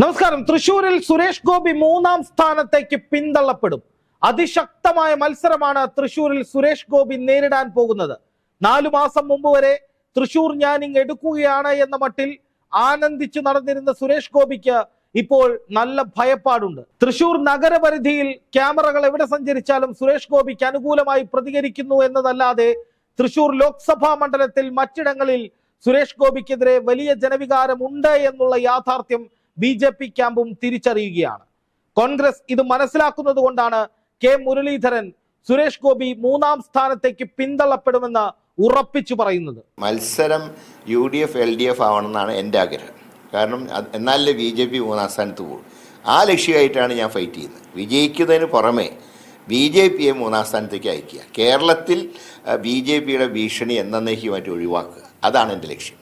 നമസ്കാരം. തൃശൂരിൽ സുരേഷ് ഗോപി മൂന്നാം സ്ഥാനത്തേക്ക് പിന്തള്ളപ്പെടും. അതിശക്തമായ മത്സരമാണ് തൃശൂരിൽ സുരേഷ് ഗോപി നേരിടാൻ പോകുന്നത്. നാലു മാസം മുമ്പ് വരെ തൃശൂർ ഞാനിങ് എടുക്കുകയാണ് എന്ന മട്ടിൽ ആനന്ദിച്ചു നടന്നിരുന്ന സുരേഷ് ഗോപിക്ക് ഇപ്പോൾ നല്ല ഭയപ്പാടുണ്ട്. തൃശൂർ നഗരപരിധിയിൽ ക്യാമറകൾ എവിടെ സഞ്ചരിച്ചാലും സുരേഷ് ഗോപിക്ക് അനുകൂലമായി പ്രതികരിക്കുന്നു എന്നതല്ലാതെ തൃശൂർ ലോക്സഭാ മണ്ഡലത്തിൽ മറ്റിടങ്ങളിൽ സുരേഷ് ഗോപിക്കെതിരെ വലിയ ജനവികാരമുണ്ട് എന്നുള്ള യാഥാർത്ഥ്യം ബി ജെ പി ക്യാമ്പും തിരിച്ചറിയുകയാണ്. കോൺഗ്രസ് ഇത് മനസ്സിലാക്കുന്നത് കൊണ്ടാണ് കെ മുരളീധരൻ സുരേഷ് ഗോപി മൂന്നാം സ്ഥാനത്തേക്ക് പിന്തള്ളപ്പെടുമെന്ന് ഉറപ്പിച്ചു പറയുന്നത്. മത്സരം U D F L D F ആവണമെന്നാണ് എന്റെ ആഗ്രഹം. കാരണം എന്നാലേ ബി ജെ പി മൂന്നാം സ്ഥാനത്ത് പോകും ആ ലക്ഷ്യമായിട്ടാണ് ഞാൻ ഫൈറ്റ് ചെയ്യുന്നത്. വിജയിക്കുന്നതിന് പുറമേ ബി ജെ പിയെ മൂന്നാം സ്ഥാനത്തേക്ക് അയക്കുക. കേരളത്തിൽ ബി ജെ പിയുടെ ഭീഷണി എന്നേക്കുമായിട്ട് ഒഴിവാക്കുക. അതാണ് എന്റെ ലക്ഷ്യം.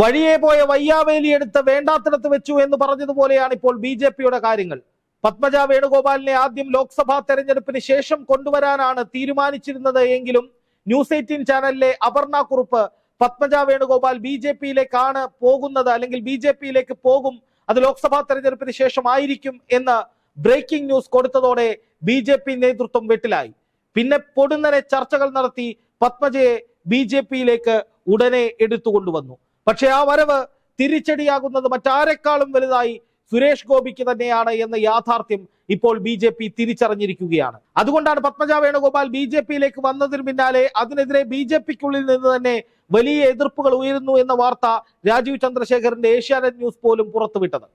വഴിയെ പോയ വയ്യാവേലി എടുത്ത് വേണ്ടാത്തിടത്ത് വെച്ചു എന്ന് പറഞ്ഞതുപോലെയാണ് ഇപ്പോൾ ബി ജെ പിയുടെ കാര്യങ്ങൾ. പത്മജ വേണുഗോപാലിനെ ആദ്യം ലോക്സഭാ തെരഞ്ഞെടുപ്പിന് ശേഷം കൊണ്ടുവരാനാണ് തീരുമാനിച്ചിരുന്നത് എങ്കിലും ന്യൂസ് എയ്റ്റീൻ ചാനലിലെ അപർണ കുറുപ്പ് പത്മജ വേണുഗോപാൽ ബി ജെ പിയിലേക്കാണ് പോകുന്നത് അല്ലെങ്കിൽ ബി ജെ പിയിലേക്ക് പോകും അത് ലോക്സഭാ തെരഞ്ഞെടുപ്പിന് ശേഷമായിരിക്കും എന്ന് ബ്രേക്കിംഗ് ന്യൂസ് കൊടുത്തതോടെ ബി ജെ പി നേതൃത്വം വെട്ടിലായി. പിന്നെ പൊടുന്നനെ ചർച്ചകൾ നടത്തി പത്മജയെ ബി ജെ പിയിലേക്ക് ഉടനെ എടുത്തുകൊണ്ടുവന്നു. പക്ഷെ ആ വരവ് തിരിച്ചടിയാകുന്നത് മറ്റാരെക്കാളും വലുതായി സുരേഷ് ഗോപിക്ക് തന്നെയാണ് എന്ന യാഥാർത്ഥ്യം ഇപ്പോൾ ബി ജെ പി തിരിച്ചറിഞ്ഞിരിക്കുകയാണ്. അതുകൊണ്ടാണ് പത്മജ വേണുഗോപാൽ ബി ജെ പിയിലേക്ക് വന്നതിന് പിന്നാലെ അതിനെതിരെ ബി ജെ പിക്കുള്ളിൽ നിന്ന് തന്നെ വലിയ എതിർപ്പുകൾ ഉയരുന്നു എന്ന വാർത്ത രാജീവ് ചന്ദ്രശേഖറിന്റെ ഏഷ്യാനെറ്റ് ന്യൂസ് പോലും പുറത്തുവിട്ടത്.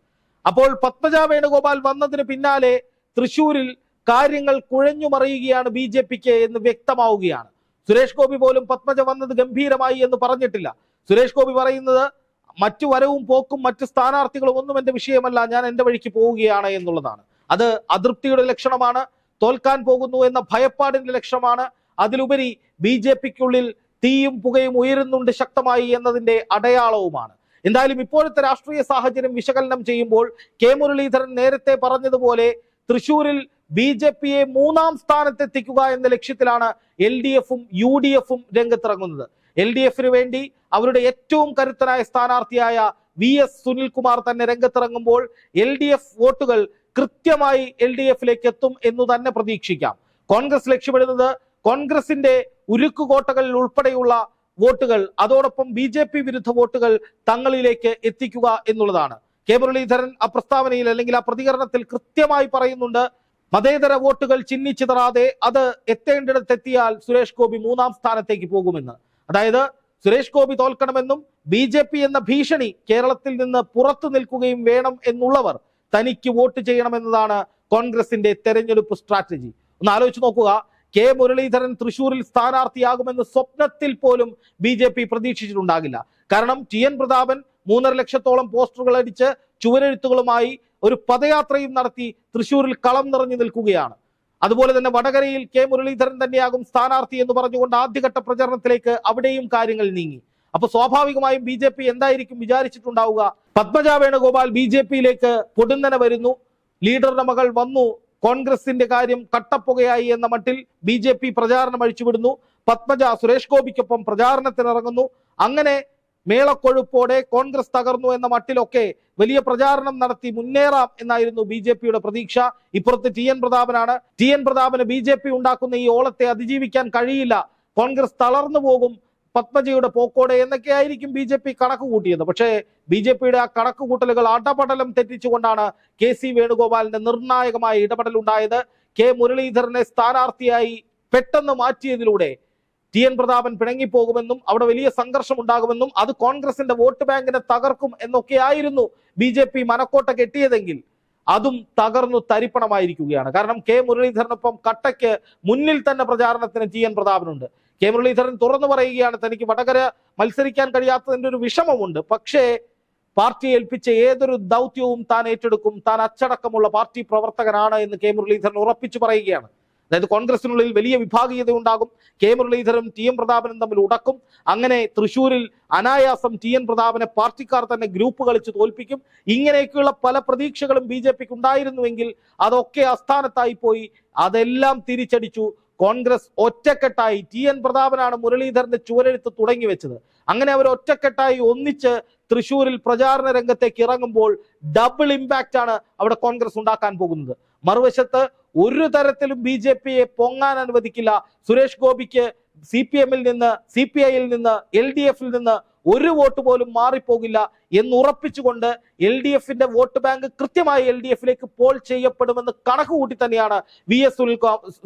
അപ്പോൾ പത്മജ വേണുഗോപാൽ വന്നതിന് പിന്നാലെ തൃശൂരിൽ കാര്യങ്ങൾ കുഴഞ്ഞു മറിയുകയാണ് ബി ജെ പിക്ക് എന്ന് വ്യക്തമാവുകയാണ്. സുരേഷ് ഗോപി പോലും പത്മജ വന്നത് ഗംഭീരമായി എന്ന് പറഞ്ഞിട്ടില്ല. സുരേഷ് ഗോപി പറയുന്നത് മറ്റു വരവും പോക്കും മറ്റ് സ്ഥാനാർത്ഥികളും ഒന്നും എന്റെ വിഷയമല്ല ഞാൻ എന്റെ വഴിക്ക് പോവുകയാണ് എന്നുള്ളതാണ്. അത് അതൃപ്തിയുടെ ലക്ഷണമാണ് തോൽക്കാൻ പോകുന്നു എന്ന ഭയപ്പാടിന്റെ ലക്ഷണമാണ്. അതിലുപരി ബി ജെ പിക്കുള്ളിൽ തീയും പുകയും ഉയരുന്നുണ്ട് ശക്തമായി എന്നതിന്റെ അടയാളവുമാണ്. എന്തായാലും ഇപ്പോഴത്തെ രാഷ്ട്രീയ സാഹചര്യം വിശകലനം ചെയ്യുമ്പോൾ കെ മുരളീധരൻ നേരത്തെ പറഞ്ഞതുപോലെ തൃശൂരിൽ ബി ജെ പിയെ മൂന്നാം സ്ഥാനത്തെത്തിക്കുക എന്ന ലക്ഷ്യത്തിലാണ് എൽ ഡി എഫും യു ഡി എഫും രംഗത്തിറങ്ങുന്നത്. എൽ ഡി എഫിന് വേണ്ടി അവരുടെ ഏറ്റവും കരുത്തനായ സ്ഥാനാർത്ഥിയായ വി എസ് സുനിൽകുമാർ തന്നെ രംഗത്തിറങ്ങുമ്പോൾ എൽ ഡി എഫ് വോട്ടുകൾ കൃത്യമായി എൽ ഡി എഫിലേക്ക് എത്തും എന്ന് തന്നെ പ്രതീക്ഷിക്കാം. കോൺഗ്രസ് ലക്ഷ്യമിടുന്നത് കോൺഗ്രസിന്റെ ഉരുക്കുകോട്ടകളിൽ ഉൾപ്പെടെയുള്ള വോട്ടുകൾ അതോടൊപ്പം ബി ജെ പി വിരുദ്ധ വോട്ടുകൾ തങ്ങളിലേക്ക് എത്തിക്കുക എന്നുള്ളതാണ്. കെ മുരളീധരൻ ആ പ്രസ്താവനയിൽ അല്ലെങ്കിൽ ആ പ്രതികരണത്തിൽ കൃത്യമായി പറയുന്നുണ്ട് മതേതര വോട്ടുകൾ ചിഹ്നിച്ചിതറാതെ അത് എത്തേണ്ടിടത്തെത്തിയാൽ സുരേഷ് ഗോപി മൂന്നാം സ്ഥാനത്തേക്ക് പോകുമെന്ന്. അതായത് സുരേഷ് ഗോപി തോൽക്കണമെന്നും ബി ജെ പി എന്ന ഭീഷണി കേരളത്തിൽ നിന്ന് പുറത്തു നിൽക്കുകയും വേണം എന്നുള്ളവർ തനിക്ക് വോട്ട് ചെയ്യണമെന്നതാണ് കോൺഗ്രസിന്റെ തെരഞ്ഞെടുപ്പ് സ്ട്രാറ്റജി. ഒന്ന് ആലോചിച്ച് നോക്കുക. കെ മുരളീധരൻ തൃശൂരിൽ സ്ഥാനാർത്ഥിയാകുമെന്ന് സ്വപ്നത്തിൽ പോലും ബി ജെ പി പ്രതീക്ഷിച്ചിട്ടുണ്ടാകില്ല. കാരണം ടി എൻ പ്രതാപൻ മൂന്നര ലക്ഷത്തോളം പോസ്റ്ററുകൾ അടിച്ച് ചുവരെഴുത്തുകളുമായി ഒരു പദയാത്രയും നടത്തി തൃശൂരിൽ കളം നിറഞ്ഞു നിൽക്കുകയാണ്. അതുപോലെ തന്നെ വടകരയിൽ കെ മുരളീധരൻ തന്നെയാകും സ്ഥാനാർത്ഥി എന്ന് പറഞ്ഞുകൊണ്ട് ആദ്യഘട്ട പ്രചരണത്തിലേക്ക് അവിടെയും കാര്യങ്ങൾ നീങ്ങി. അപ്പൊ സ്വാഭാവികമായും ബി ജെ പി എന്തായിരിക്കും വിചാരിച്ചിട്ടുണ്ടാവുക? പത്മജ വേണുഗോപാൽ ബി ജെ പിയിലേക്ക് പൊടുന്നനെ വരുന്നു. ലീഡറുടെ മകൾ വന്നു. കോൺഗ്രസിന്റെ കാര്യം കട്ടപ്പുകയായി എന്ന മട്ടിൽ ബി ജെ പി പ്രചാരണം അഴിച്ചുവിടുന്നു. പത്മജ സുരേഷ് ഗോപിക്കൊപ്പം പ്രചാരണത്തിനിറങ്ങുന്നു. അങ്ങനെ മേളക്കൊഴുപ്പോടെ കോൺഗ്രസ് തകർന്നു എന്ന മട്ടിലൊക്കെ വലിയ പ്രചാരണം നടത്തി മുന്നേറാം എന്നായിരുന്നു ബി ജെ പിയുടെ പ്രതീക്ഷ. ഇപ്പുറത്ത് ടി എൻ പ്രതാപനാണ്. ടി എൻ പ്രതാപന് ബി ജെ പി ഉണ്ടാക്കുന്ന ഈ ഓളത്തെ അതിജീവിക്കാൻ കഴിയില്ല. കോൺഗ്രസ് തളർന്നു പോകും പത്മജയുടെ പോക്കോടെ എന്നൊക്കെ ആയിരിക്കും ബി ജെ പി കണക്ക് കൂട്ടിയത്. പക്ഷേ ബി ജെ പിയുടെ ആ കണക്ക് കൂട്ടലുകൾ അടപടലം തെറ്റിച്ചുകൊണ്ടാണ് കെ സി വേണുഗോപാലിന്റെ നിർണായകമായ ഇടപെടൽ ഉണ്ടായത് കെ മുരളീധരനെ സ്ഥാനാർത്ഥിയായി പെട്ടെന്ന് മാറ്റിയതിലൂടെ ടി എൻ പ്രതാപൻ പിണങ്ങിപ്പോകുമെന്നും അവിടെ വലിയ സംഘർഷം ഉണ്ടാകുമെന്നും അത് കോൺഗ്രസിന്റെ വോട്ട് ബാങ്കിനെ തകർക്കും എന്നൊക്കെയായിരുന്നു ബി ജെ പി മനക്കോട്ട കെട്ടിയതെങ്കിൽ അതും തകർന്നു തരിപ്പണമായിരിക്കുകയാണ്. കാരണം കെ മുരളീധരനൊപ്പം കട്ടയ്ക്ക് മുന്നിൽ തന്നെ പ്രചാരണത്തിന് ടി എൻ പ്രതാപനുണ്ട്. കെ മുരളീധരൻ തുറന്നു പറയുകയാണ് തനിക്ക് വടകര മത്സരിക്കാൻ കഴിയാത്തതിന്റെ ഒരു വിഷമമുണ്ട്. പക്ഷേ പാർട്ടി ഏൽപ്പിച്ച ഏതൊരു ദൗത്യവും താൻ ഏറ്റെടുക്കും. താൻ അച്ചടക്കമുള്ള പാർട്ടി പ്രവർത്തകനാണ് എന്ന് കെ മുരളീധരൻ ഉറപ്പിച്ചു പറയുകയാണ്. അതായത് കോൺഗ്രസിനുള്ളിൽ വലിയ വിഭാഗീയത ഉണ്ടാകും. കെ മുരളീധരും ടി എം പ്രതാപനും തമ്മിൽ ഉടക്കും. അങ്ങനെ തൃശൂരിൽ അനായാസം ടി എൻ പ്രതാപനെ പാർട്ടിക്കാർ തന്നെ ഗ്രൂപ്പ് കളിച്ച് തോൽപ്പിക്കും. ഇങ്ങനെയൊക്കെയുള്ള പല പ്രതീക്ഷകളും ബി ജെ പിക്ക് ഉണ്ടായിരുന്നുവെങ്കിൽ അതൊക്കെ അസ്ഥാനത്തായി പോയി അതെല്ലാം തിരിച്ചടിച്ചു. കോൺഗ്രസ് ഒറ്റക്കെട്ടായി. ടി എൻ പ്രതാപനാണ് മുരളീധരന്റെ ചുവരെഴുത്ത് തുടങ്ങി വെച്ചത്. അങ്ങനെ അവർ ഒറ്റക്കെട്ടായി ഒന്നിച്ച് തൃശൂരിൽ പ്രചാരണ രംഗത്തേക്ക് ഇറങ്ങുമ്പോൾ ഡബിൾ ഇമ്പാക്റ്റ് ആണ് അവിടെ കോൺഗ്രസ് ഉണ്ടാക്കാൻ പോകുന്നത്. മറുവശത്ത് ഒരു തരത്തിലും ബി ജെ പിയെ പൊങ്ങാൻ അനുവദിക്കില്ല. സുരേഷ് ഗോപിക്ക് സി പി എമ്മിൽ നിന്ന് സി പി ഐയിൽ നിന്ന് എൽ ഡി എഫിൽ നിന്ന് ഒരു വോട്ട് പോലും മാറിപ്പോകില്ല. എന്ന് ഉറപ്പിച്ചുകൊണ്ട് എൽ ഡി എഫിന്റെ വോട്ട് ബാങ്ക് കൃത്യമായി എൽ ഡി എഫിലേക്ക് പോൾ ചെയ്യപ്പെടുമെന്ന് കണക്ക് കൂട്ടി തന്നെയാണ് വി എസ്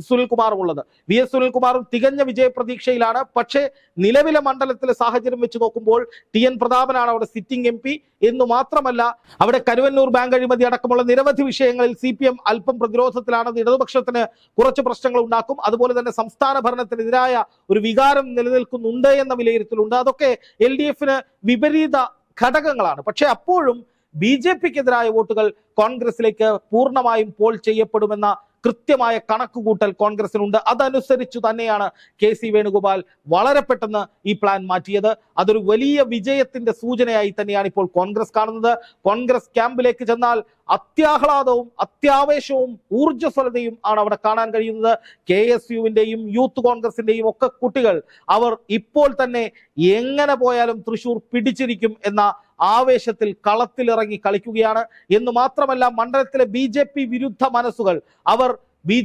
സുനിൽകുമാറും ഉള്ളത്. വി എസ് സുനിൽകുമാറും തികഞ്ഞ വിജയ പ്രതീക്ഷയിലാണ്. പക്ഷേ നിലവിലെ മണ്ഡലത്തിലെ സാഹചര്യം വെച്ച് നോക്കുമ്പോൾ ടി എൻ പ്രതാപനാണ് അവിടെ സിറ്റിംഗ് എം പി എന്ന് മാത്രമല്ല അവിടെ കരുവന്നൂർ ബാങ്ക് അഴിമതി അടക്കമുള്ള നിരവധി വിഷയങ്ങളിൽ സി പി എം അല്പം പ്രതിരോധത്തിലാണെന്ന് ഇടതുപക്ഷത്തിന് കുറച്ച് പ്രശ്നങ്ങൾ ഉണ്ടാക്കും. അതുപോലെ തന്നെ സംസ്ഥാന ഭരണത്തിനെതിരായ ഒരു വികാരം നിലനിൽക്കുന്നുണ്ട് എന്ന വിലയിരുത്തലുണ്ട്. അതൊക്കെ എൽ ഡി എഫിന് വിപരീത ഘടകങ്ങളാണ്. പക്ഷെ അപ്പോഴും ബി ജെ പിക്കെതിരായ വോട്ടുകൾ കോൺഗ്രസിലേക്ക് പൂർണമായും പോൾ ചെയ്യപ്പെടുമെന്ന കൃത്യമായ കണക്കുകൂട്ടൽ കോൺഗ്രസിനുണ്ട് അതനുസരിച്ചു തന്നെയാണ് കെ സി വേണുഗോപാൽ വളരെ പെട്ടെന്ന് ഈ പ്ലാൻ മാറ്റിയത്. അതൊരു വലിയ വിജയത്തിന്റെ സൂചനയായി തന്നെയാണ് ഇപ്പോൾ കോൺഗ്രസ് കാണുന്നത്. കോൺഗ്രസ് ക്യാമ്പിലേക്ക് ചെന്നാൽ അത്യാഹ്ലാദവും അത്യാവേശവും ഊർജസ്വലതയും ആണ് അവിടെ കാണാൻ കഴിയുന്നത്. കെ എസ് യുവിന്റെയും യൂത്ത് കോൺഗ്രസിന്റെയും ഒക്കെ കുട്ടികൾ അവർ ഇപ്പോൾ തന്നെ എങ്ങനെ പോയാലും തൃശൂർ പിടിച്ചിരിക്കും എന്ന ആവേശത്തിൽ കളത്തിലിറങ്ങി കളിക്കുകയാണ്. എന്ന് മാത്രമല്ല മണ്ഡലത്തിലെ ബി വിരുദ്ധ മനസ്സുകൾ. അവർ ബി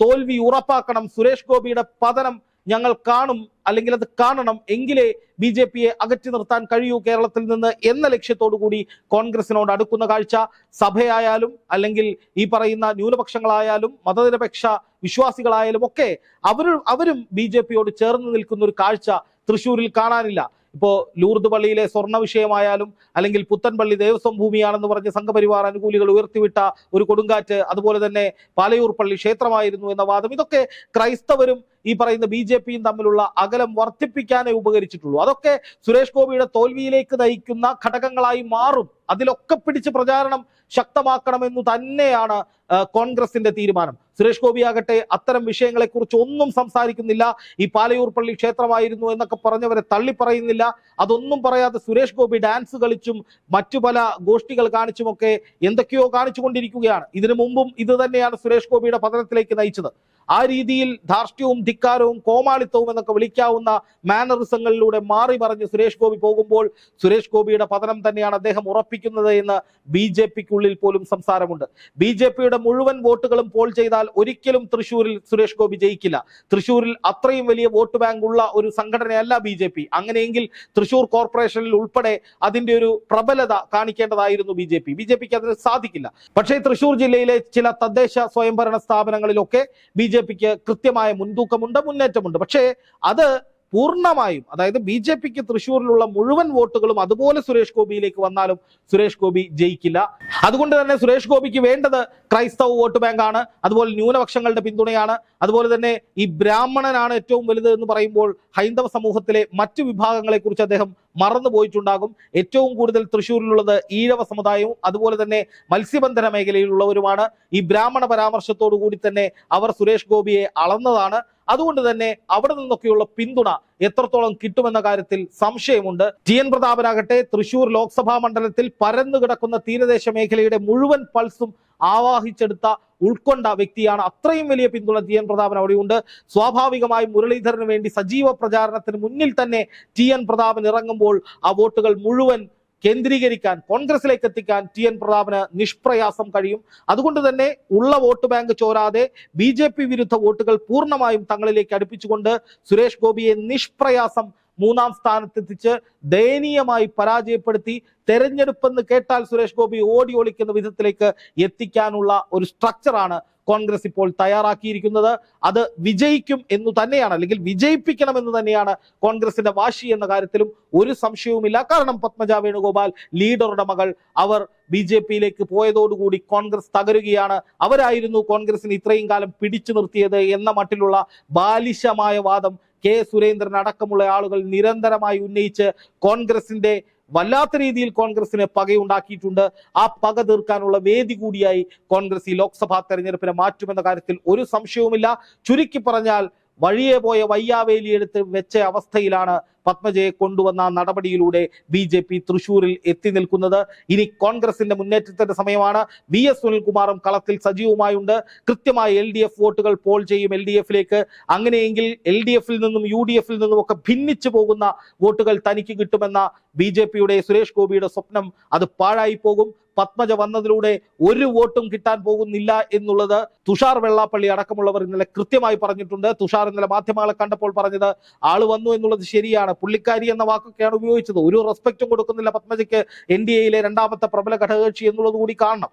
തോൽവി ഉറപ്പാക്കണം. സുരേഷ് ഗോപിയുടെ പതനം ഞങ്ങൾ കാണും അല്ലെങ്കിൽ അത് കാണണം എങ്കിലേ ബി ജെ പിയെ അകറ്റി നിർത്താൻ കഴിയൂ കേരളത്തിൽ നിന്ന് എന്ന ലക്ഷ്യത്തോടു കൂടി കോൺഗ്രസിനോട് അടുക്കുന്ന കാഴ്ച. സഭയായാലും അല്ലെങ്കിൽ ഈ പറയുന്ന ന്യൂനപക്ഷങ്ങളായാലും മതനിരപേക്ഷ വിശ്വാസികളായാലും ഒക്കെ അവർ അവരും ബി ജെ പിയോട് ചേർന്ന് നിൽക്കുന്ന ഒരു കാഴ്ച തൃശ്ശൂരിൽ കാണാനില്ല. ഇപ്പോ ലൂർദ് പള്ളിയിലെ സ്വർണ വിഷയമായാലും അല്ലെങ്കിൽ പുത്തൻപള്ളി ദേവസ്വം ഭൂമിയാണെന്ന് പറഞ്ഞ് സംഘപരിവാർ അനുകൂലികൾ ഉയർത്തിവിട്ട ഒരു കൊടുങ്കാറ്റ് അതുപോലെ തന്നെ പാലയൂർ പള്ളി ക്ഷേത്രമായിരുന്നു എന്ന വാദം. ഇതൊക്കെ ക്രൈസ്തവരും ഈ പറയുന്ന ബി ജെ പിയും തമ്മിലുള്ള അകലം വർദ്ധിപ്പിക്കാനേ ഉപകരിച്ചിട്ടുള്ളൂ. അതൊക്കെ സുരേഷ് ഗോപിയുടെ തോൽവിയിലേക്ക് നയിക്കുന്ന ഘടകങ്ങളായി മാറും. അതിലൊക്കെ പിടിച്ച് പ്രചാരണം ശക്തമാക്കണമെന്നു തന്നെയാണ് കോൺഗ്രസിന്റെ തീരുമാനം. സുരേഷ് ഗോപി ആകട്ടെ അത്തരം വിഷയങ്ങളെ കുറിച്ച് ഒന്നും സംസാരിക്കുന്നില്ല. ഈ പാലയൂർ പള്ളി ക്ഷേത്രമായിരുന്നു എന്നൊക്കെ പറഞ്ഞവരെ തള്ളിപ്പറയുന്നില്ല. അതൊന്നും പറയാതെ സുരേഷ് ഗോപി ഡാൻസ് കളിച്ചും മറ്റു പല ഗോഷ്ഠികൾ കാണിച്ചുമൊക്കെ എന്തൊക്കെയോ കാണിച്ചുകൊണ്ടിരിക്കുകയാണ്. ഇതിനു മുമ്പും ഇത് തന്നെയാണ് സുരേഷ് ഗോപിയുടെ പതനത്തിലേക്ക് നയിച്ചത്. ആ രീതിയിൽ ധാർഷ്ട്യവും ധിക്കാരവും കോമാളിത്തവും എന്നൊക്കെ വിളിക്കാവുന്ന മാനറിസങ്ങളിലൂടെ മാറി മറിഞ്ഞ് സുരേഷ് ഗോപി പോകുമ്പോൾ സുരേഷ് ഗോപിയുടെ പതനം തന്നെയാണ് അദ്ദേഹം ഉറപ്പിക്കുന്നത് എന്ന് ബി ജെ പിക്കുള്ളിൽ പോലും സംസാരമുണ്ട്. ബി ജെ പിയുടെ മുഴുവൻ വോട്ടുകളും പോൾ ചെയ്താൽ ഒരിക്കലും തൃശൂരിൽ സുരേഷ് ഗോപി ജയിക്കില്ല. തൃശൂരിൽ അത്രയും വലിയ വോട്ട് ബാങ്ക് ഉള്ള ഒരു സംഘടനയല്ല ബി ജെ പി. അങ്ങനെയെങ്കിൽ തൃശൂർ കോർപ്പറേഷനിൽ ഉൾപ്പെടെ അതിന്റെ ഒരു പ്രബലത കാണിക്കേണ്ടതായിരുന്നു B J P. B J പിക്ക് അതിന് സാധിക്കില്ല. പക്ഷേ തൃശൂർ ജില്ലയിലെ ചില തദ്ദേശ സ്വയംഭരണ സ്ഥാപനങ്ങളിലൊക്കെ ബി ജെ പിക്ക് കൃത്യമായ മുൻതൂക്കമുണ്ട് മുന്നേറ്റമുണ്ട്. പക്ഷേ അത് പൂർണമായും അതായത് ബി ജെ പിക്ക് തൃശ്ശൂരിലുള്ള മുഴുവൻ വോട്ടുകളും അതുപോലെ സുരേഷ് ഗോപിയിലേക്ക് വന്നാലും സുരേഷ് ഗോപി ജയിക്കില്ല. അതുകൊണ്ട് തന്നെ സുരേഷ് ഗോപിക്ക് വേണ്ടത് ക്രൈസ്തവ വോട്ട് ബാങ്കാണ് അതുപോലെ ന്യൂനപക്ഷങ്ങളുടെ പിന്തുണയാണ് അതുപോലെ തന്നെ ഈ ബ്രാഹ്മണനാണ് ഏറ്റവും വലുത് എന്ന് പറയുമ്പോൾ ഹൈന്ദവ സമൂഹത്തിലെ മറ്റു വിഭാഗങ്ങളെ കുറിച്ച് അദ്ദേഹം മറന്നു പോയിട്ടുണ്ടാകും. ഏറ്റവും കൂടുതൽ തൃശ്ശൂരിലുള്ളത് ഈഴവ സമുദായവും അതുപോലെ തന്നെ മത്സ്യബന്ധന മേഖലയിലുള്ളവരുമാണ്. ഈ ബ്രാഹ്മണ പരാമർശത്തോടു കൂടി തന്നെ അവർ സുരേഷ് ഗോപിയെ അളന്നതാണ്. അതുകൊണ്ട് തന്നെ അവിടെ നിന്നൊക്കെയുള്ള പിന്തുണ എത്രത്തോളം കിട്ടുമെന്ന കാര്യത്തിൽ സംശയമുണ്ട്. ടി എൻ പ്രതാപനാകട്ടെ തൃശൂർ ലോക്സഭാ മണ്ഡലത്തിൽ പരന്നു കിടക്കുന്ന തീരദേശ മേഖലയുടെ മുഴുവൻ പൾസും ആവാഹിച്ചെടുത്ത ഉൾക്കൊണ്ട വ്യക്തിയാണ്. അത്രയും വലിയ പിന്തുണ ടി എൻ പ്രതാപൻ അവിടെയുണ്ട്. സ്വാഭാവികമായും മുരളീധരന് വേണ്ടി സജീവ പ്രചാരണത്തിന് മുന്നിൽ തന്നെ ടി എൻ പ്രതാപൻ ഇറങ്ങുമ്പോൾ ആ വോട്ടുകൾ മുഴുവൻ കേന്ദ്രീകരിക്കാൻ കോൺഗ്രസിലേക്ക് എത്തിക്കാൻ ടി എൻ പ്രതാപന് നിഷ്പ്രയാസം കഴിയും. അതുകൊണ്ട് തന്നെ ഉള്ള വോട്ട് ബാങ്ക് ചോരാതെ ബി വിരുദ്ധ വോട്ടുകൾ പൂർണമായും തങ്ങളിലേക്ക് അടുപ്പിച്ചുകൊണ്ട് സുരേഷ് ഗോപിയെ നിഷ്പ്രയാസം മൂന്നാം സ്ഥാനത്തെത്തിച്ച് ദയനീയമായി പരാജയപ്പെടുത്തി തെരഞ്ഞെടുപ്പെന്ന് കേട്ടാൽ സുരേഷ് ഗോപി ഓടി ഒളിക്കുന്ന വിധത്തിലേക്ക് എത്തിക്കാനുള്ള ഒരു സ്ട്രക്ചറാണ് കോൺഗ്രസ് ഇപ്പോൾ തയ്യാറാക്കിയിരിക്കുന്നത്. അത് വിജയിക്കും എന്ന് തന്നെയാണ് അല്ലെങ്കിൽ വിജയിപ്പിക്കണം എന്ന് തന്നെയാണ് കോൺഗ്രസിന്റെ വാശി എന്ന കാര്യത്തിലും ഒരു സംശയവുമില്ല. കാരണം പത്മജ വേണുഗോപാൽ ലീഡറുടെ മകൾ അവർ ബി ജെ പിയിലേക്ക് പോയതോടുകൂടി കോൺഗ്രസ് തകരുകയാണ്. അവരായിരുന്നു കോൺഗ്രസിന് ഇത്രയും കാലം പിടിച്ചു നിർത്തിയത് എന്ന മട്ടിലുള്ള ബാലിശമായ വാദം കെ സുരേന്ദ്രൻ അടക്കമുള്ള ആളുകൾ നിരന്തരമായി ഉന്നയിച്ച് കോൺഗ്രസിന്റെ വല്ലാത്ത രീതിയിൽ കോൺഗ്രസിന് പകയുണ്ടാക്കിയിട്ടുണ്ട്. ആ പക തീർക്കാനുള്ള വേദി കൂടിയായി കോൺഗ്രസ് ഈ ലോക്സഭാ തെരഞ്ഞെടുപ്പിനെ മാറ്റുമെന്ന കാര്യത്തിൽ ഒരു സംശയവുമില്ല. ചുരുക്കി പറഞ്ഞാൽ വഴിയെ പോയ വയ്യാവേലി എടുത്ത് വെച്ച അവസ്ഥയിലാണ് പത്മജയെ കൊണ്ടുവന്ന നടപടിയിലൂടെ ബി ജെ പി തൃശൂരിൽ എത്തി നിൽക്കുന്നത്. ഇനി കോൺഗ്രസിന്റെ മുന്നേറ്റത്തിന്റെ സമയമാണ്. വി എസ് സുനിൽകുമാറും കളത്തിൽ സജീവമായുണ്ട് കൃത്യമായി എൽ ഡി എഫ് വോട്ടുകൾ പോൾ ചെയ്യും എൽ ഡി എഫിലേക്ക്. അങ്ങനെയെങ്കിൽ എൽ ഡി എഫിൽ നിന്നും യു ഡി എഫിൽ നിന്നും ഒക്കെ ഭിന്നിച്ചു പോകുന്ന വോട്ടുകൾ തനിക്ക് കിട്ടുമെന്ന ബി ജെ പിയുടെ സുരേഷ് ഗോപിയുടെ സ്വപ്നം അത് പാഴായി പോകും പത്മജ വന്നതിലൂടെ ഒരു വോട്ടും കിട്ടാൻ പോകുന്നില്ല എന്നുള്ളത് തുഷാർ വെള്ളാപ്പള്ളി അടക്കമുള്ളവർ ഇന്നലെ കൃത്യമായി പറഞ്ഞിട്ടുണ്ട്. തുഷാർ ഇന്നലെ മാധ്യമങ്ങളെ കണ്ടപ്പോൾ പറഞ്ഞത് ആൾ വന്നു എന്നുള്ളത് ശരിയാണ്. പുള്ളിക്കാരി എന്ന വാക്കൊക്കെയാണ് ഉപയോഗിച്ചത്. ഒരു റെസ്പെക്റ്റും കൊടുക്കുന്നില്ല പത്മജയ്ക്ക് എൻ ഡി എയിലെ രണ്ടാമത്തെ പ്രബല ഘടകകക്ഷി എന്നുള്ളത് കൂടി കാണണം.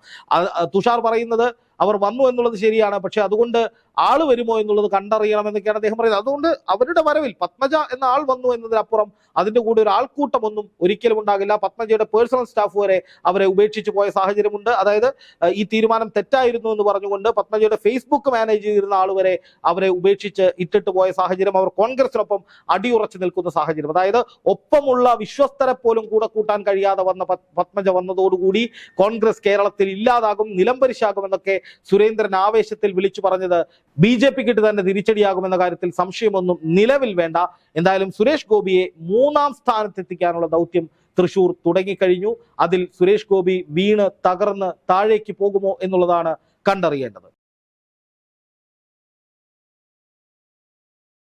തുഷാർ പറയുന്നത് അവർ വന്നു എന്നുള്ളത് ശരിയാണ്. പക്ഷെ അതുകൊണ്ട് ആൾ വരുമോ എന്നുള്ളത് കണ്ടറിയണം എന്നൊക്കെയാണ് അദ്ദേഹം പറയുന്നത്. അതുകൊണ്ട് അവരുടെ വരവിൽ പത്മജ എന്ന ആൾ വന്നു എന്നതിനപ്പുറം അതിന്റെ കൂടെ ഒരു ആൾക്കൂട്ടമൊന്നും ഒരിക്കലും ഉണ്ടാകില്ല. പത്മജയുടെ പേഴ്സണൽ സ്റ്റാഫ് വരെ അവരെ ഉപേക്ഷിച്ച് പോയ സാഹചര്യമുണ്ട്. അതായത് ഈ തീരുമാനം തെറ്റായിരുന്നു എന്ന് പറഞ്ഞുകൊണ്ട് പത്മജയുടെ ഫേസ്ബുക്ക് മാനേജ് ചെയ്തിരുന്ന ആൾ വരെ അവരെ ഉപേക്ഷിച്ച് ഇട്ടിട്ട് പോയ സാഹചര്യം അവർ കോൺഗ്രസിനൊപ്പം അടിയുറച്ചു നിൽക്കുന്ന സാഹചര്യം. അതായത് ഒപ്പമുള്ള വിശ്വസ്തരെ പോലും കൂടെ കൂട്ടാൻ കഴിയാതെ വന്ന പത്- പത്മജ വന്നതോടുകൂടി കോൺഗ്രസ് കേരളത്തിൽ ഇല്ലാതാകും നിലംപരിശാകും എന്നൊക്കെ സുരേന്ദ്രൻ ആവേശത്തിൽ വിളിച്ചു പറഞ്ഞത് ബി ജെ പിക്ക് തന്നെ തിരിച്ചടിയാകുമെന്ന കാര്യത്തിൽ സംശയമൊന്നും നിലവിൽ വേണ്ട. എന്തായാലും സുരേഷ് ഗോപിയെ മൂന്നാം സ്ഥാനത്തെത്തിക്കാനുള്ള ദൗത്യം തൃശൂർ തുടങ്ങിക്കഴിഞ്ഞു. അതിൽ സുരേഷ് ഗോപി വീണ് തകർന്ന് താഴേക്ക് പോകുമോ എന്നുള്ളതാണ് കണ്ടറിയേണ്ടത്.